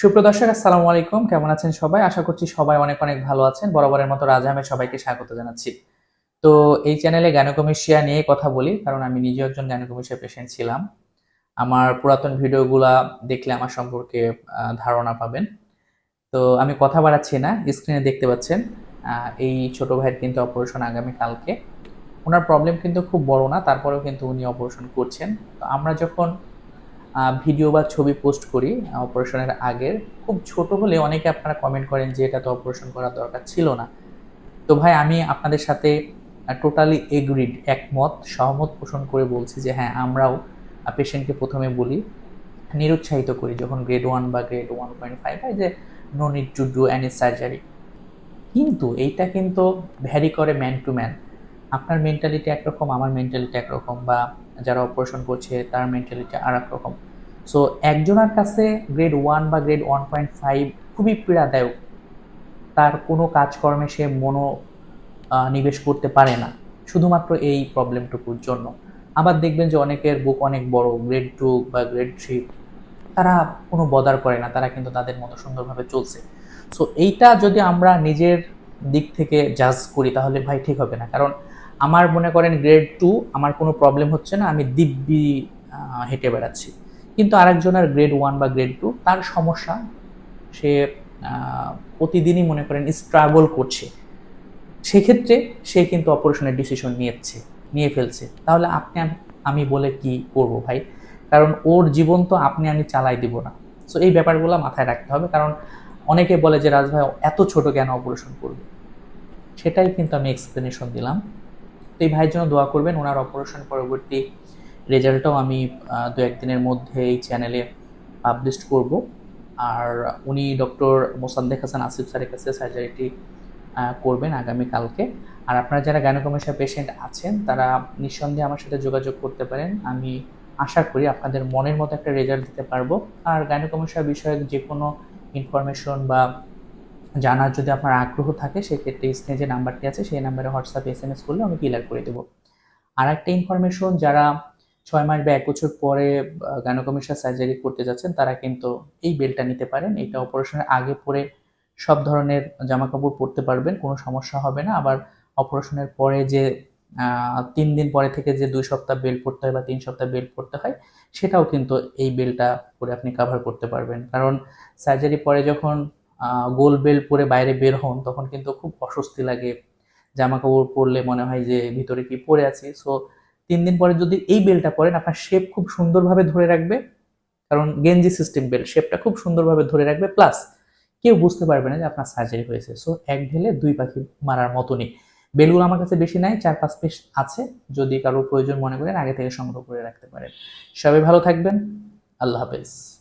সুপ্রদর্শক আসসালামু আলাইকুম। কেমন আছেন সবাই? আশা করছি সবাই অনেক অনেক ভালো আছেন। বরাবরের মতো রাজা আহমেদ সবাইকে স্বাগত জানাচ্ছি। তো এই চ্যানেলে গ্যানোকমিশিয়া নিয়ে কথা বলি, কারণ আমি নিজে একজন গ্যানোকমিশিয়া পেশেন্ট ছিলাম। আমার পুরাতন ভিডিওগুলা দেখলে আমার সম্পর্কে ধারণা পাবেন। তো আমি কথা বাড়াচ্ছি না স্ক্রিনে দেখতে পাচ্ছেন। এই ছোট ভাইয়ের কিন্তু অপারেশন আগামী কালকে। ওনার প্রবলেম কিন্তু খুব বড় না, তারপরেও কিন্তু উনি অপারেশন করছেন। তো আমরা যখন ভিডিও বা ছবি পোস্ট করি অপারেশনের আগের। খুব ছোট হলে অনেকে আপনারা কমেন্ট করেন যে, এটা তো অপারেশন করার দরকার ছিল না। তো ভাই, আমি আপনাদের সাথে টোটালি এগ্রিড একমত, সহমত পোষণ করে বলছি যে হ্যাঁ আমরাও পেশেন্টকে প্রথমে বলি, নিরুৎসাহিত করি যখন গ্রেড ওয়ান বা গ্রেড ওয়ান পয়েন্ট ফাইভ হয় যে no need to do any surgery কিন্তু এইটা কিন্তু ভ্যারি করে ম্যান টু ম্যান আপনার মেন্টালিটি একরকম, আমার মেন্টালিটি একরকম বা যারা অপারেশন করছে, তার মেন্টালিটি আর এক রকম। সো একজনের কাছে গ্রেড ওয়ান বা গ্রেড ওয়ান পয়েন্ট ফাইভ খুবই পীড়াদায়ক। তার কোনো কাজকর্মে সে মনো নিবেশ করতে পারে না, শুধুমাত্র এই প্রবলেমটুকুর জন্য। আবার দেখবেন যে অনেকের বুক অনেক বড় গ্রেড টু বা গ্রেড থ্রি তারা কোনো বদার করে না, তারা কিন্তু তাদের মতো সুন্দরভাবে চলছে। সো এইটা যদি আমরা নিজের দিক থেকে জাজ করি, তাহলে ভাই ঠিক হবে না। কারণ আমার মনে করেন গ্রেড টু আমার কোনো প্রবলেম হচ্ছে না, আমি দিব্যি হেঁটে বেড়াচ্ছি। কিন্তু আরেকজনের গ্রেড ওয়ান বা গ্রেড টু তার সমস্যা, সে প্রতিদিনই মনে করেন স্ট্রাগল করছে। সেক্ষেত্রে সে কিন্তু অপারেশনের ডিসিশন নিয়েছে, নিয়ে ফেলছে। তাহলে আপনি আমি বলে কি করব ভাই? কারণ ওর জীবন তো আপনি, আমি চালাই দিব না। সো এই ব্যাপারগুলো মাথায় রাখতে হবে। কারণ অনেকে বলে যে রাজভাই এত ছোট কেন অপারেশন করবে? সেটাই কিন্তু আমি এক্সপ্লেনেশন দিলাম। তো এই ভাইয়ের জন্য দোয়া করবেন। ওনার অপারেশন পরবর্তী রেজাল্টটাও আমি দু একদিনের মধ্যে এই চ্যানেলে পাবলিশ করব। আর উনি ডক্টর মোসাদ্দেক হাসান আসিফ স্যারের কাছে সার্জারিটি করবেন আগামী কালকে। আর আপনারা যারা গাইনোকমেশিয়া পেশেন্ট আছেন, তারা নিঃসন্দেহে আমার সাথে যোগাযোগ করতে পারেন। আমি আশা করি আপনাদের মনের মতো একটা রেজাল্ট দিতে পারব। আর গাইনোকমেশিয়া বিষয়ক যে কোনো ইনফরমেশন বা জানার যদি আপনার আগ্রহ থাকে, সেক্ষেত্রে স্ক্রিনে যে নাম্বারটি আছে, সেই নাম্বারে হোয়াটসঅ্যাপে এস এম এস করলে আমি ক্লিয়ার করে দেবো। আর একটা ইনফরমেশন যারা ছয় মাস বা এক বছর পরে গাইনোকমেশিয়া সার্জারি করতে যাচ্ছেন, তারা কিন্তু এই বেলটা নিতে পারেন। এটা অপারেশনের আগে পরে সব ধরনের জামা কাপড় পরতে পারবেন, কোনো সমস্যা হবে না। আবার অপারেশনের পরে যে তিন দিন পরে থেকে যে দুই সপ্তাহ বেল পড়তে হয় বা তিন সপ্তাহ বেল পড়তে হয়, সেটাও কিন্তু এই বেলটা পরে আপনি কাভার করতে পারবেন। কারণ সার্জারি পরে যখন গোল বেল পরে বাইরে বের হন, তখন কিন্তু খুব অস্বস্তি লাগে। জামা কাপড় পরলে মনে হয় যে ভিতরে কি পরে আছি। সো তিন দিন পরে যদি এই বেলটা পরেন, আপনার শেপ খুব সুন্দরভাবে ধরে রাখবে। কারণ গেঞ্জি সিস্টেম বেল শেপটা খুব সুন্দরভাবে ধরে রাখবে। প্লাস কেউ বুঝতে পারবে না যে আপনার সার্জারি হয়েছে। সো এক ঢেলে দুই পাখি মারার মতনই। বেলগুলো আমার কাছে বেশি নাই, চার পাঁচ পিস আছে। যদি কারোর প্রয়োজন মনে করেন, আগে থেকে সংগ্রহ করে রাখতে পারেন। সবাই ভালো থাকবেন। আল্লাহ হাফেজ।